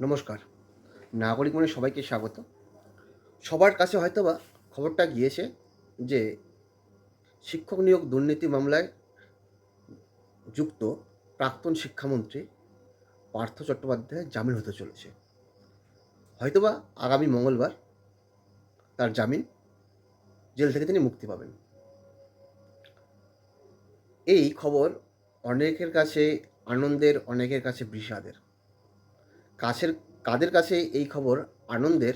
নমস্কার। নাগরিক মনে সবাইকে স্বাগত। সবার কাছে হয়তো বা খবরটা গিয়েছে যে শিক্ষক নিয়োগ দুর্নীতি মামলায় যুক্ত প্রাক্তন শিক্ষামন্ত্রী পার্থ চট্টোপাধ্যায় জামিন হতে চলেছে। হয়তোবা আগামী মঙ্গলবার তার জামিন জেল থেকে তিনি মুক্তি পাবেন। এই খবর অনেকের কাছে আনন্দের, অনেকের কাছে বিষাদের। কাছের, কাদের কাছে এই খবর? আনন্দের?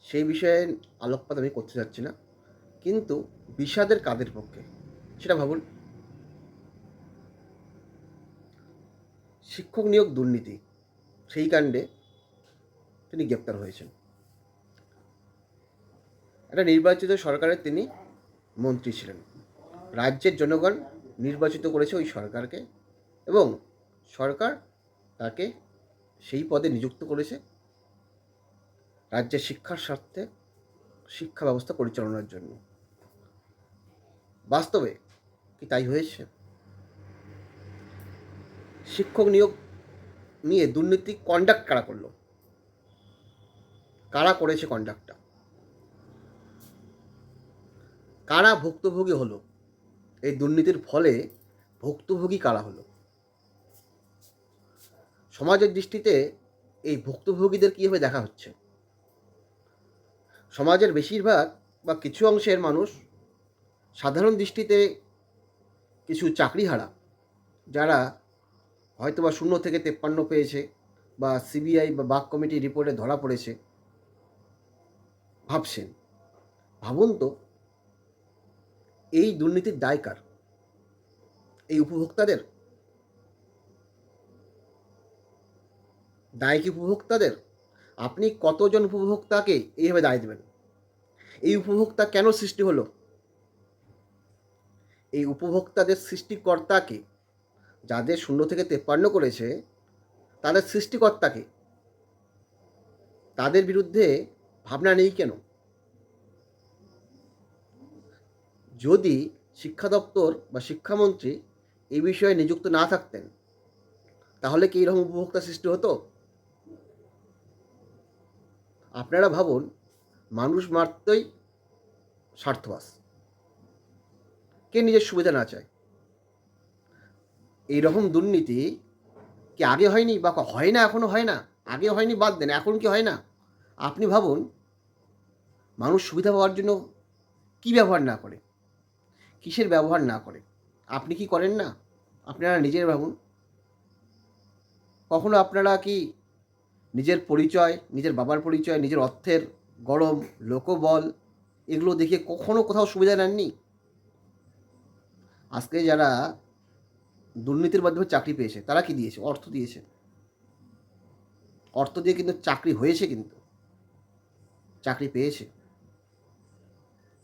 সেই বিষয়ে আলোকপাত আমি করতে চাচ্ছি না। কিন্তু বিষাদের কাদের পক্ষে? সেটা ভাবুন। শিক্ষক নিয়োগ দুর্নীতি, সেই কাণ্ডে তিনি গ্রেপ্তার হয়েছেন। একটা নির্বাচিত সরকারের তিনি মন্ত্রী ছিলেন। রাজ্যের জনগণ নির্বাচিত করেছে ওই সরকারকে এবং সরকার তাকে সেই পদে নিযুক্ত করেছে রাজ্যের শিক্ষার স্বার্থে শিক্ষা ব্যবস্থা পরিচালনার জন্য। বাস্তবে কি তাই হয়েছে? শিক্ষক নিয়োগ নিয়ে দুর্নীতি কন্ডাক্ট কারা করল? কারা করেছে কন্ডাক্টটা কারা ভুক্তভোগী হলো? এই দুর্নীতির ফলে ভুক্তভোগী কারা হলো? সমাজের দৃষ্টিতে এই ভুক্তভোগীদের কীভাবে দেখা হচ্ছে? সমাজের বেশিরভাগ বা কিছু অংশের মানুষ সাধারণ দৃষ্টিতে কিছু চাকরিহারা, যারা হয়তো বা শূন্য থেকে তেপ্পান্ন পেয়েছে বা সিবিআই বা বাক কমিটি রিপোর্টে ধরা পড়েছে, ভাবছেন। ভাবুন তো, এই দুর্নীতির দায় কার এই উপভোক্তাদের দায় কি উপভোক্তাদের, আপনি কতজন উপভোক্তাকে এইভাবে দায় দেবেন? এই উপভোক্তা কেন সৃষ্টি হলো? এই উপভোক্তাদের সৃষ্টিকর্তাকে, যাদের শূন্য থেকে তেপ্পান্ন করেছে, তাদের সৃষ্টিকর্তাকে, তাদের বিরুদ্ধে ভাবনা নেই কেন? যদি শিক্ষা দপ্তর বা শিক্ষামন্ত্রী এই বিষয়ে নিযুক্ত না থাকতেন, তাহলে কি এরকম উপভোক্তা সৃষ্টি হতো? আপনারা ভাবুন, মানুষ মারতেই স্বার্থবাস। কে নিজের সুবিধা না চায়? এই রকম দুর্নীতি কি আগে হয়নি বা হয় না এখনও হয় না? আগে হয়নি, বাদ দেন, এখন কি হয় না? আপনি ভাবুন, মানুষ সুবিধা পাওয়ার জন্য কি ব্যবহার না করে? কিসের ব্যবহার না করে? আপনি কি করেন না? আপনারা নিজের ভাবুন। কখনো আপনারা কি নিজের পরিচয়, নিজের বাবার পরিচয়, নিজের অর্থের গরম, লোকবল, এগুলো দেখে কখনো কোথাও সুবিধা নেননি? আজকে যারা দুর্নীতির মাধ্যমে চাকরি পেয়েছে, তারা কি দিয়েছে? অর্থ দিয়েছে। অর্থ দিয়ে কিন্তু চাকরি হয়েছে কিন্তু। চাকরি পেয়েছে।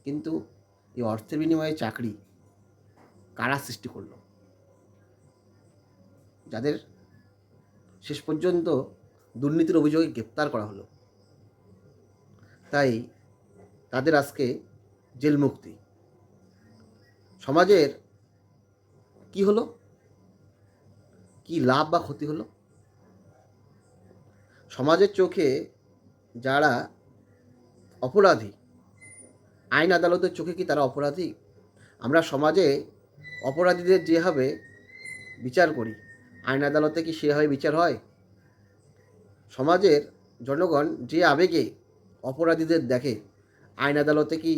কিন্তু এই অর্থের বিনিময়ে চাকরি কারা সৃষ্টি করল? যাদের শেষ পর্যন্ত দুর্নীতির অভিযোগে গ্রেপ্তার করা হলো। তাই তাদের আজকে জেল মুক্তি। সমাজের কি হলো? কি লাভ বা ক্ষতি হলো? সমাজের চোখে যারা অপরাধী, আইন আদালতের চোখে কি তারা অপরাধী? আমরা সমাজে অপরাধীদের যেভাবে বিচার করি, আইন আদালতে কি সেভাবে বিচার হয়? সমাজের জনগণ যে আবেগে অপরাধীদের দেখে, আইন আদালতে কি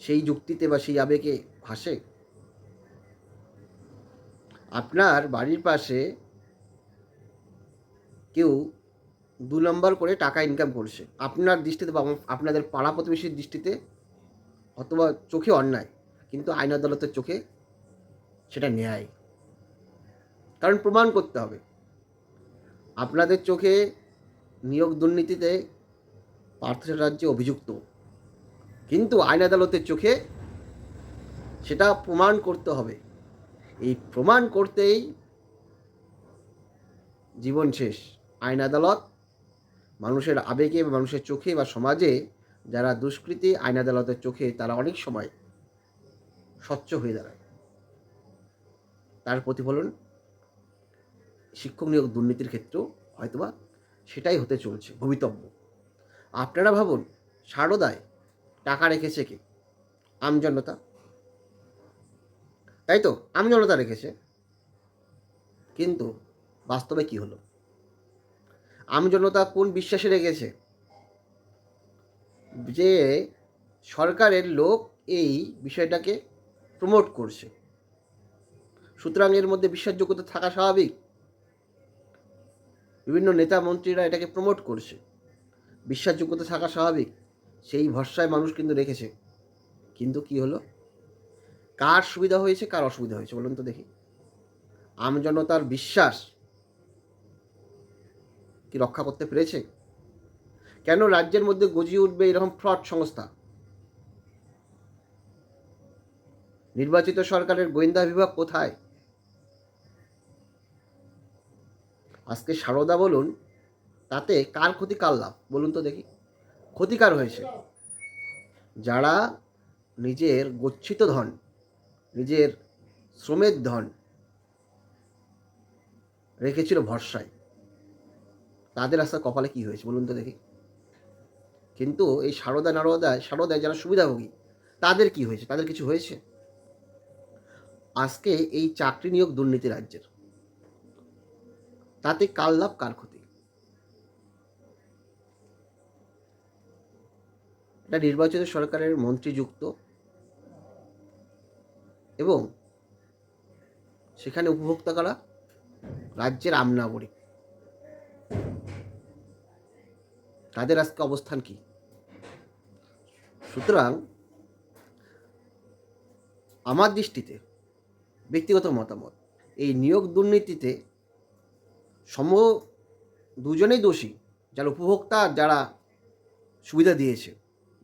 সেই যুক্তিতে বা সেই আবেগে ভাসে? আপনার বাড়ির পাশে কেউ দু নম্বর করে টাকা ইনকাম করছে। আপনার দৃষ্টিতে বা আপনাদের পাড়া প্রতিবেশীর দৃষ্টিতে অথবা চোখে অন্যায়, কিন্তু আইন আদালতের চোখে সেটা ন্যায়। কারণ প্রমাণ করতে হবে। আপনাদের চোখে নিয়োগ দুর্নীতিতে পার্থ রাজ্যে অভিযুক্ত। কিন্তু আইন আদালতের চোখে সেটা প্রমাণ করতে হবে। এই প্রমাণ করতেই জীবন শেষ। আইন আদালত মানুষের আবেগে বা মানুষের চোখে বা সমাজে যারা দুষ্কৃতী, আইন আদালতের চোখে তারা অনেক সময় স্বচ্ছ হয়ে দাঁড়ায়। তার প্রতিফলন শিক্ষক নিয়োগ দুর্নীতির ক্ষেত্রেও হয়তোবা সেটাই হতে চলছে, ভবিতব্য। আপনারা ভাবুন, সারদায় টাকা রেখেছে কে? আমজনতা তাই তো? আমজনতা রেখেছে। কিন্তু বাস্তবে কি হলো? আমজনতা কোন বিশ্বাসে রেখেছে? যে সরকারের লোক এই বিষয়টাকে প্রমোট করছে। সুতরাং এর মধ্যে বিশ্বাসযোগ্যতা থাকা স্বাভাবিক? বিভিন্ন নেতা মন্ত্রীরা এটাকে প্রমোট করছে। বিশ্বাসযোগ্যতা থাকা স্বাভাবিক। সেই ভরসায় মানুষ কিন্তু রেখেছে। কিন্তু কি হলো? কার সুবিধা হয়েছে, কার অসুবিধা হয়েছে? বলুন তো দেখি। আমজনতার বিশ্বাস কি রক্ষা করতে পেরেছে? কেন রাজ্যের মধ্যে গজিয়ে উঠবে এরকম ফ্রড সংস্থা? নির্বাচিত সরকারের গোয়েন্দা বিভাগ কোথায়? আজকে সারদা বলুন, তাতে কার ক্ষতি কার লাভ? বলুন তো দেখি। ক্ষতিকার হয়েছে। যারা নিজের গচ্ছিত ধন, নিজের শ্রমের ধন রেখেছিল ভরসায়, তাদের আস্তে কপালে কি হয়েছে বলুন তো দেখি। কিন্তু এই সারদা নারদায় সারদায় যারা সুবিধাভোগী, তাদের কি হয়েছে? তাদের কিছু হয়েছে? আজকে এই চাকরি নিয়োগ দুর্নীতি রাজ্যের। তাতে কার লাভ কার ক্ষতি? এটা নির্বাচিত সরকারের মন্ত্রীযুক্ত এবং সেখানে উপভোক্তা কারা? রাজ্যের আমনাগরিক তাদের আজকে অবস্থান কি? সুতরাং আমার দৃষ্টিতে, ব্যক্তিগত মতামত, এই নিয়োগ দুর্নীতিতে সম দুজনেই দোষী, যারা উপভোক্তা যারা সুবিধা দিয়েছে,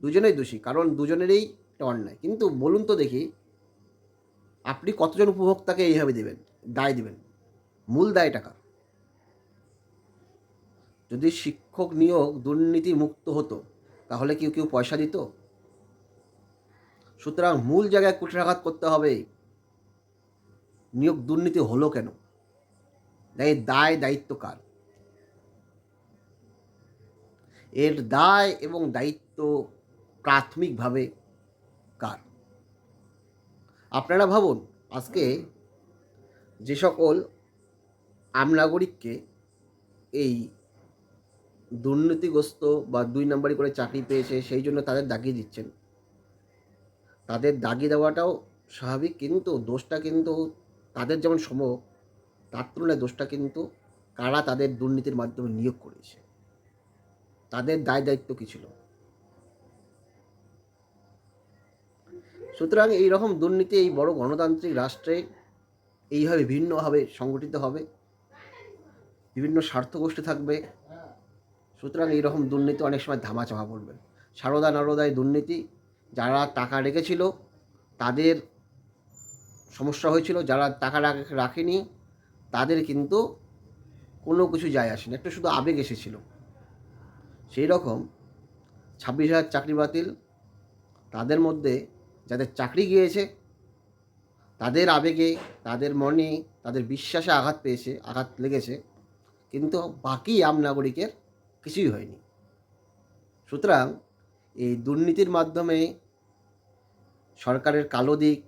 দুজনেই দোষী, কারণ দুজনেরই এটা অন্যায়। কিন্তু বলুন তো দেখি, আপনি কতজন উপভোক্তাকে এইভাবে দেবেন, দায় দেবেন? মূল দায় টাকা যদি শিক্ষক নিয়োগ দুর্নীতি মুক্ত হতো, তাহলে কেউ কেউ পয়সা দিত? সুতরাং মূল জায়গায় কুঠারাঘাত করতে হবে। নিয়োগ দুর্নীতি হলো কেন? দায় দায়িত্ব কার এর দায় এবং দায়িত্ব প্রাথমিকভাবে কার? আপনারা ভাবুন, আজকে যে সকল আমনাগরিককে এই দুর্নীতিগ্রস্ত বা দুই নম্বরই করে চাকরি পেয়েছে, সেই জন্য তাদের দাগিয়ে দিচ্ছেন। তাদের দাগিয়ে দেওয়াটাও স্বাভাবিক, কিন্তু দোষটা কিন্তু তাদের যেমন সম তার তুলনায় দোষটা কিন্তু কারা তাদের দুর্নীতির মাধ্যমে নিয়োগ করেছে। তাদের দায় দায়িত্ব কী ছিল? সুতরাং এই রকম দুর্নীতি, এই বড় গণতান্ত্রিক রাষ্ট্রে এইভাবে ভিন্নভাবে সংগঠিত হবে, বিভিন্ন স্বার্থগোষ্ঠী থাকবে। সুতরাং এইরকম দুর্নীতি অনেক সময় ধামাচাপা পড়বে। সারদা নারদায় দুর্নীতি, যারা টাকা রেখেছিল, তাদের সমস্যা হয়েছিল, যারা টাকা রাখেনি তাদের কিন্তু কোনো কিছু যায় আসেনি একটা শুধু আবেগ এসেছিল। সেই রকম ছাব্বিশ হাজার চাকরি বাতিল, তাদের মধ্যে যাদের চাকরি গিয়েছে, তাদের আবেগে, তাদের মনে, তাদের বিশ্বাসে আঘাত পেয়েছে, আঘাত লেগেছে, কিন্তু বাকি আম নাগরিকের কিছুই হয়নি। সুতরাং এই দুর্নীতির মাধ্যমে সরকারের কালো দিক,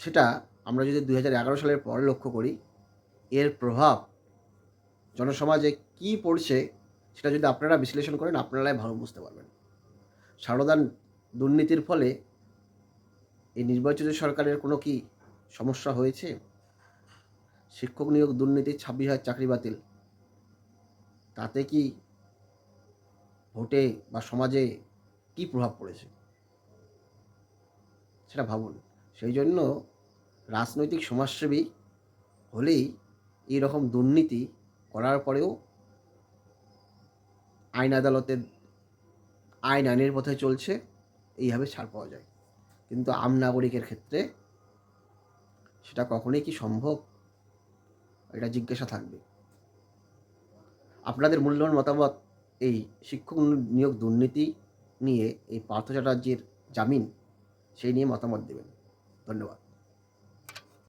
সেটা আমরা যদি দু হাজার এগারো সালের পর লক্ষ্য করি, এর প্রভাব জনসমাজে কী পড়ছে সেটা যদি আপনারা বিশ্লেষণ করেন, আপনারাই ভালো বুঝতে পারবেন। সারদান দুর্নীতির ফলে এই নির্বাচিত সরকারের কোনো কি সমস্যা হয়েছে? শিক্ষক নিয়োগ দুর্নীতি ছাব্বিশ হাজার চাকরি বাতিল। তাতে কি ভোটে বা সমাজে কি প্রভাব পড়েছে? সেটা ভাবুন। সেই জন্য রাজনৈতিক সমাজসেবী হলেই এই রকম দুর্নীতি করার পরেও আইন আদালতের আইন আইনের পথে চলছে, এইভাবে ছাড় পাওয়া যায়। কিন্তু আম নাগরিকের ক্ষেত্রে সেটা কখনোই কি সম্ভব? এটা জিজ্ঞাসা থাকবে। আপনাদের মূল্যবান মতামত এই শিক্ষক নিয়োগ দুর্নীতি নিয়ে এই পার্থ চ্যাটার্জির জামিন সেই নিয়ে মতামত দেবেন। ধন্যবাদ।